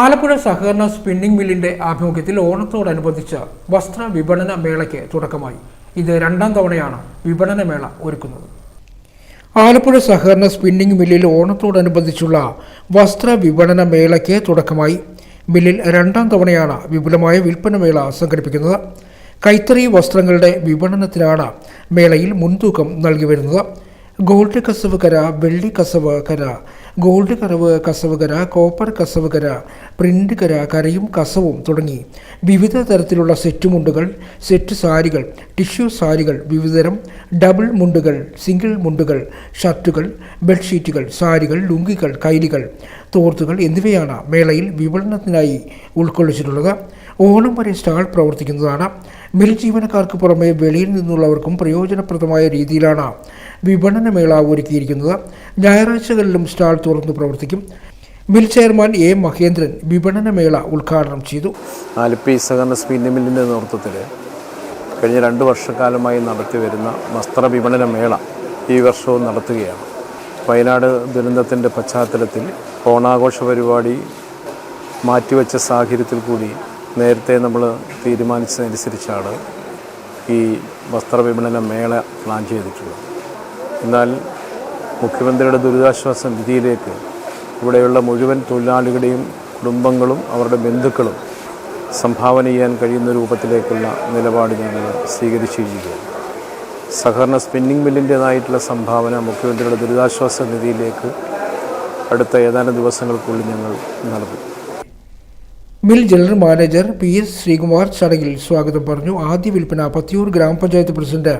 ആലപ്പുഴ സഹകരണ സ്പിന്നിംഗ് മില്ലിന്റെ ആഭിമുഖ്യത്തിൽ ഓണത്തോടനുബന്ധിച്ച് വസ്ത്ര വിപണന മേളയ്ക്ക് തുടക്കമായി. ഇത് രണ്ടാം തവണയാണ് വിപണന മേള ഒരുക്കുന്നത്. ആലപ്പുഴ സഹകരണ സ്പിന്നിംഗ് മില്ലിൽ ഓണത്തോടനുബന്ധിച്ചുള്ള വസ്ത്ര വിപണന മേളയ്ക്ക് തുടക്കമായി. മില്ലിൽ രണ്ടാം തവണയാണ് വിപുലമായ വിൽപ്പന മേള സംഘടിപ്പിക്കുന്നത്. കൈത്തറി വസ്ത്രങ്ങളുടെ വിപണനത്തിനാണ് മേളയിൽ മുൻതൂക്കം നൽകി വരുന്നത്. ഗോൾഡ് കസവ് കര വെള്ളി കസവ് കര ഗോൾഡ് കറവ് കസവ് കര കോപ്പർ കസവ് കര പ്രിന്റ് കര കരയും കസവും തുടങ്ങി. വിവിധ തരത്തിലുള്ള സെറ്റ് മുണ്ടുകൾ സെറ്റ് സാരികൾ ടിഷ്യൂ സാരികൾ വിവിധതരം ഡബിൾ മുണ്ടുകൾ സിംഗിൾ മുണ്ടുകൾ ഷർട്ടുകൾ ബെഡ്ഷീറ്റുകൾ സാരികൾ ലുങ്കികൾ കൈലികൾ തോർത്തുകൾ എന്നിവയാണ് മേളയിൽ വിപണനത്തിനായി ഉൾക്കൊള്ളിച്ചിട്ടുള്ളത്. ഓണം വരെ സ്റ്റാൾ പ്രവർത്തിക്കുന്നതാണ്. മിൽ ജീവനക്കാർക്ക് പുറമെ വെളിയിൽ നിന്നുള്ളവർക്കും പ്രയോജനപ്രദമായ രീതിയിലാണ് വിപണന മേള ഒരുക്കിയിരിക്കുന്നത്. ഞായറാഴ്ചകളിലും സ്റ്റാൾ തുറന്നു പ്രവർത്തിക്കും. മിൽ ചെയർമാൻ എ മഹേന്ദ്രൻ വിപണന മേള ഉദ്ഘാടനം ചെയ്തു. ആലപ്പി സഹകരണ സ്പിന്നിംഗ് മില്ലിന്റെ നേതൃത്വത്തിൽ കഴിഞ്ഞ രണ്ട് വർഷക്കാലമായി നടത്തി വരുന്ന വസ്ത്ര വിപണന മേള ഈ വർഷവും നടത്തുകയാണ്. വയനാട് ദുരന്തത്തിന്റെ പശ്ചാത്തലത്തിൽ ഓണാഘോഷ പരിപാടി മാറ്റിവെച്ച സാഹചര്യത്തിൽ കൂടി നേരത്തെ നമ്മൾ തീരുമാനിച്ചതനുസരിച്ചാണ് ഈ വസ്ത്ര വിപണന മേള പ്ലാൻ ചെയ്തിട്ടുള്ളത്. എന്നാൽ മുഖ്യമന്ത്രിയുടെ ദുരിതാശ്വാസ നിധിയിലേക്ക് ഇവിടെയുള്ള മുഴുവൻ തൊഴിലാളികളുടെയും കുടുംബങ്ങളും അവരുടെ ബന്ധുക്കളും സംഭാവന ചെയ്യാൻ കഴിയുന്ന രൂപത്തിലേക്കുള്ള നിലപാട് ഞങ്ങൾ സ്വീകരിച്ചിരിക്കുകയാണ്. സഹകരണ സ്പിന്നിംഗ് മില്ലിന്റേതായിട്ടുള്ള സംഭാവന മുഖ്യമന്ത്രിയുടെ ദുരിതാശ്വാസ നിധിയിലേക്ക് അടുത്ത ഏതാനും ദിവസങ്ങൾക്കുള്ളിൽ ഞങ്ങൾ നൽകും mill general manager P S Sreekumar ചടങ്ങിൽ സ്വാഗതം പറഞ്ഞു. ആദ്യ വിൽപ്പന Pathiyoor grama panchayat president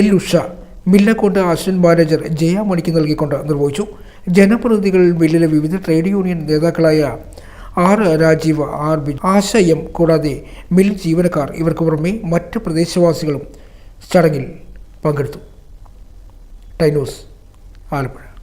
L Usha. Mill account assistant manager Jaya മണിക്ക് നൽകിക്കൊണ്ട് നിർവഹിച്ചു. ജനപ്രതിനിധികൾ മില്ലിലെ വിവിധ ട്രേഡ് യൂണിയൻ നേതാക്കളായ R Rajeev R B Asha M കൂടാതെ മിൽ ജീവനക്കാർ ഇവർക്ക് പുറമെ മറ്റ് പ്രദേശവാസികളും ചടങ്ങിൽ പങ്കെടുത്തു. ടൈനോസ് ആലപ്പുഴ.